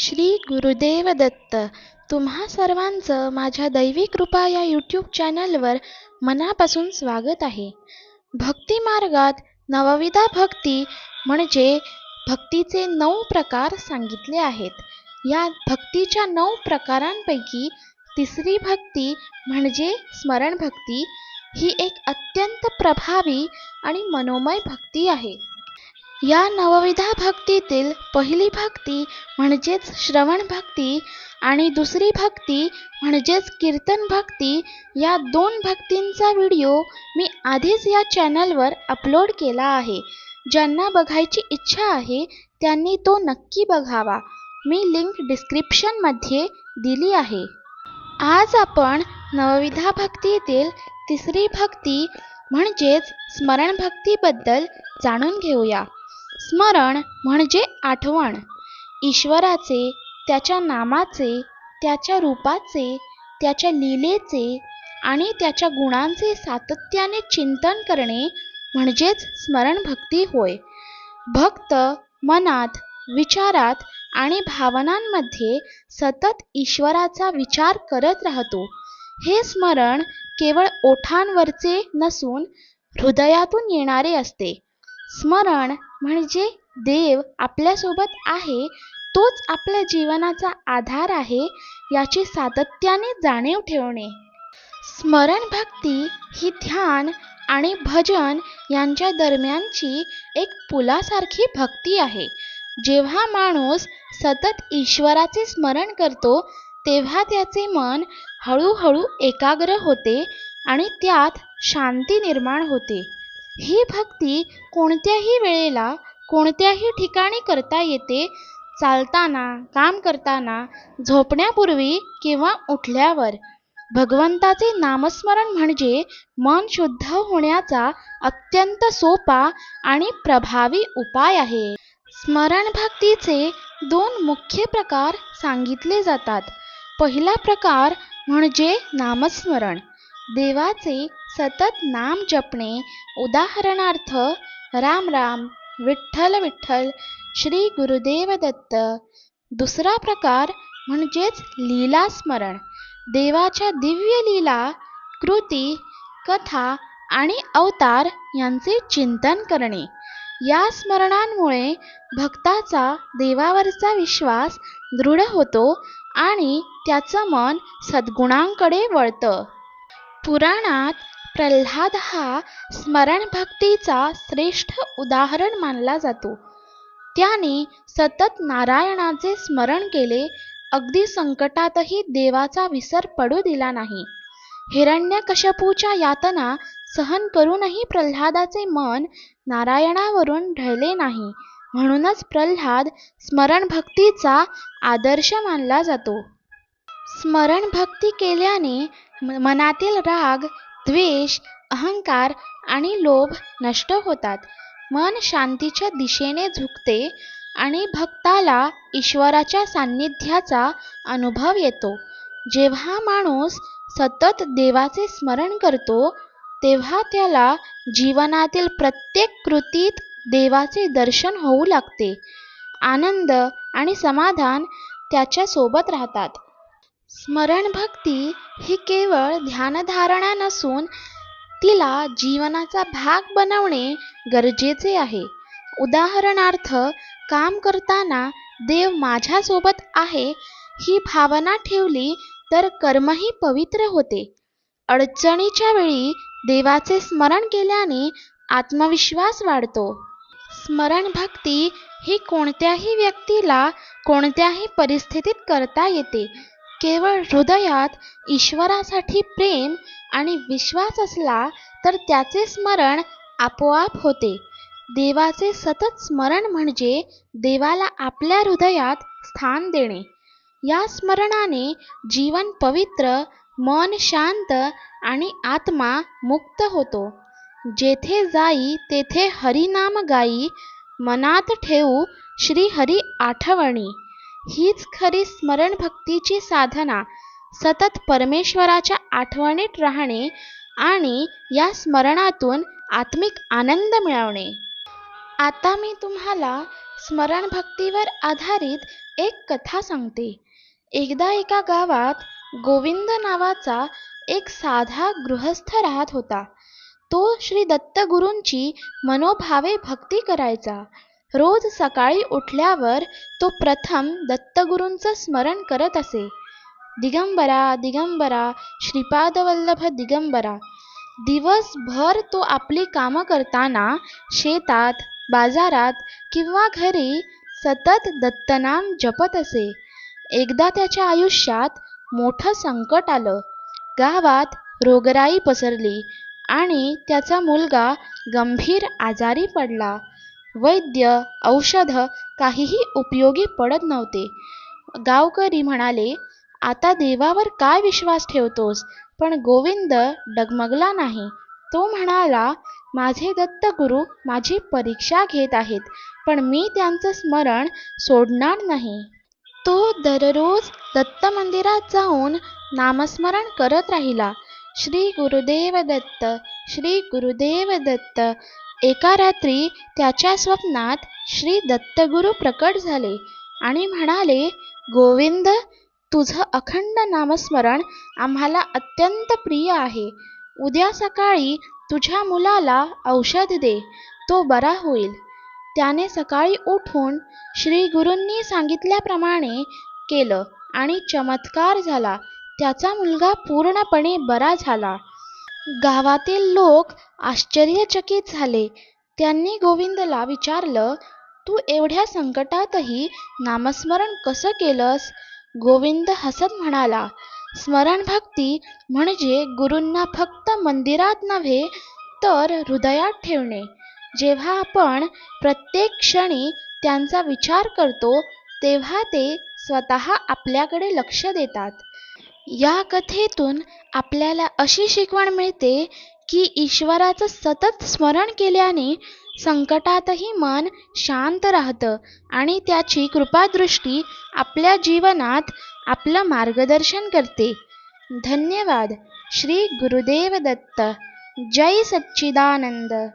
श्री गुरुदेव दत्त तुम्हा सर्वांचं माझ्या दैवी कृपा या यूट्यूब चॅनलवर मनापासून स्वागत आहे. भक्ती मार्गात नवविधा भक्ती म्हणजे भक्तीचे नऊ प्रकार सांगितले आहेत. या भक्तीच्या नऊ प्रकारांपैकी तिसरी भक्ती म्हणजे स्मरण भक्ती. ही एक अत्यंत प्रभावी आणि मनोमय भक्ती आहे. या नवविधा भक्तीतील पहिली भक्ती म्हणजेच श्रवण भक्ती आणि दुसरी भक्ती म्हणजेच कीर्तन भक्ती या दोन भक्तींचा व्हिडिओ मी आधीच या चॅनलवर अपलोड केला आहे. ज्यांना बघायची इच्छा आहे त्यांनी तो नक्की बघावा. मी लिंक डिस्क्रिप्शनमध्ये दिली आहे. आज आपण नवविधा भक्तीतील तिसरी भक्ती म्हणजेच स्मरण भक्तीबद्दल जाणून घेऊया. स्मरण म्हणजे आठवण. ईश्वराचे त्याच्या नामाचे त्याच्या रूपाचे त्याच्या लीलेचे आणि त्याच्या गुणांचे सातत्याने चिंतन करणे म्हणजेच स्मरण भक्ती होय. भक्त मनात विचारात आणि भावनांमध्ये सतत ईश्वराचा विचार करत राहतो. हे स्मरण केवळ ओठांवरचे नसून हृदयातून येणारे असते. स्मरण म्हणजे देव आपल्यासोबत आहे तोच आपल्या जीवनाचा आधार आहे याची सातत्याने जाणीव ठेवणे. स्मरण भक्ती ही ध्यान आणि भजन यांच्या दरम्यानची एक पुलासारखी भक्ती आहे. जेव्हा माणूस सतत ईश्वराचे स्मरण करतो तेव्हा त्याचे मन हळूहळू एकाग्र होते आणि त्यात शांती निर्माण होते. ही भक्ती कोणत्याही वेळेला कोणत्याही ठिकाणी करता येते चालताना काम करताना झोपण्यापूर्वी किंवा उठल्यावर. भगवंताचे नामस्मरण म्हणजे मन शुद्ध होण्याचा अत्यंत सोपा आणि प्रभावी उपाय आहे. स्मरण भक्तीचे दोन मुख्य प्रकार सांगितले जातात. पहिला प्रकार म्हणजे नामस्मरण. देवाचे सतत नाम जपणे उदाहरणार्थ राम राम विठ्ठल विठ्ठल श्री गुरुदेव दत्त. दुसरा प्रकार म्हणजेच लीला स्मरण देवाच्या दिव्य लीला कृती कथा आणि अवतार यांचे चिंतन करणे. या स्मरणांमुळे भक्ताचा देवावरचा विश्वास दृढ होतो आणि त्याचं मन सद्गुणांकडे वळतं. पुराणात प्रल्हाद हा स्मरण भक्तीचा श्रेष्ठ उदाहरण मानला जातो. त्याने सतत नारायणाचे स्मरण केले अगदी संकटातही देवाचा विसर पडू दिला नाही. हिरण्यकशपूच्या यातना सहन करूनही प्रल्हादाचे मन नारायणावरून ढळले नाही. म्हणूनच प्रल्हाद स्मरण भक्तीचा आदर्श मानला जातो. स्मरण भक्ती केल्याने मनातील राग द्वेष अहंकार आणि लोभ नष्ट होतात. मन शांतीच्या दिशेने झुकते आणि भक्ताला ईश्वराच्या सान्निध्याचा अनुभव येतो. जेव्हा माणूस सतत देवाचे स्मरण करतो तेव्हा त्याला जीवनातील प्रत्येक कृतीत देवाचे दर्शन होऊ लागते. आनंद आणि समाधान त्याच्या सोबत राहतात. स्मरण भक्ती ही केवळ ध्यानधारणा नसून तिला जीवनाचा भाग बनवणे गरजेचे आहे. उदाहरणार्थ काम करताना देव माझ्यासोबत आहे ही भावना ठेवली तर कर्मही पवित्र होते. अडचणीच्या वेळी देवाचे स्मरण केल्याने आत्मविश्वास वाढतो. स्मरण भक्ती ही कोणत्याही व्यक्तीला कोणत्याही परिस्थितीत करता येते. केवळ हृदयात ईश्वरासाठी प्रेम आणि विश्वास असला तर त्याचे स्मरण आपोआप होते. देवाचे सतत स्मरण म्हणजे देवाला आपल्या हृदयात स्थान देणे. या स्मरणाने जीवन पवित्र मन शांत आणि आत्मा मुक्त होतो. जेथे जाई तेथे हरिनाम गाई मनात ठेवू श्री हरी आठवणी. हीच खरी स्मरण भक्तीची साधना सतत परमेश्वराच्या आठवणीत राहणे आणि या स्मरणातून आत्मिक आनंद मिळवणे. आता मी तुम्हाला स्मरण भक्तीवर आधारित एक कथा सांगते. एकदा एका गावात गोविंद नावाचा एक साधा गृहस्थ राहत होता. तो श्री दत्तगुरूंची मनोभावे भक्ती करायचा. रोज सकाळी उठल्यावर तो प्रथम दत्तगुरूंचं स्मरण करत असे. दिगंबरा दिगंबरा श्रीपादवल्लभ दिगंबरा. दिवसभर तो आपली कामं करताना शेतात बाजारात किंवा घरी सतत दत्तनाम जपत असे. एकदा त्याच्या आयुष्यात मोठं संकट आलं. गावात रोगराई पसरली आणि त्याचा मुलगा गंभीर आजारी पडला. वैद्य औषध काहीही उपयोगी पडत नव्हते. गावकरी म्हणाले आता देवावर काय विश्वास ठेवतोस? पण गोविंद डगमगला नाही तो म्हणाला माझे दत्तगुरू माझी परीक्षा घेत आहेत पण मी त्यांचं स्मरण सोडणार नाही तो दररोज दत्त मंदिरात जाऊन नामस्मरण करत राहिला. श्री गुरुदेव दत्त श्री गुरुदेव दत्त एका रात्री त्याच्या स्वप्नात श्री दत्तगुरू प्रकट झाले आणि म्हणाले गोविंद तुझं अखंड नामस्मरण आम्हाला अत्यंत प्रिय आहे. उद्या सकाळी तुझ्या मुलाला औषध दे तो बरा होईल. त्याने सकाळी उठून श्री गुरूंनी सांगितल्याप्रमाणे केलं आणि चमत्कार झाला. त्याचा मुलगा पूर्णपणे बरा झाला. गावातील लोक आश्चर्यचकित झाले. त्यांनी गोविंदला विचारलं तू एवढ्या संकटातही नामस्मरण कसं केलंस? गोविंद हसत म्हणाला स्मरण भक्ती म्हणजे गुरूंना फक्त मंदिरात नव्हे तर हृदयात ठेवणे. जेव्हा आपण प्रत्येक क्षणी त्यांचा विचार करतो तेव्हा ते स्वतः आपल्याकडे लक्ष देतात. या कथेतून आपल्याला अशी शिकवण मिळते की ईश्वराचं सतत स्मरण केल्याने संकटातही मन शांत राहतं आणि त्याची कृपादृष्टी आपल्या जीवनात आपलं मार्गदर्शन करते. धन्यवाद. श्री गुरुदेव दत्त. जय सच्चिदानंद.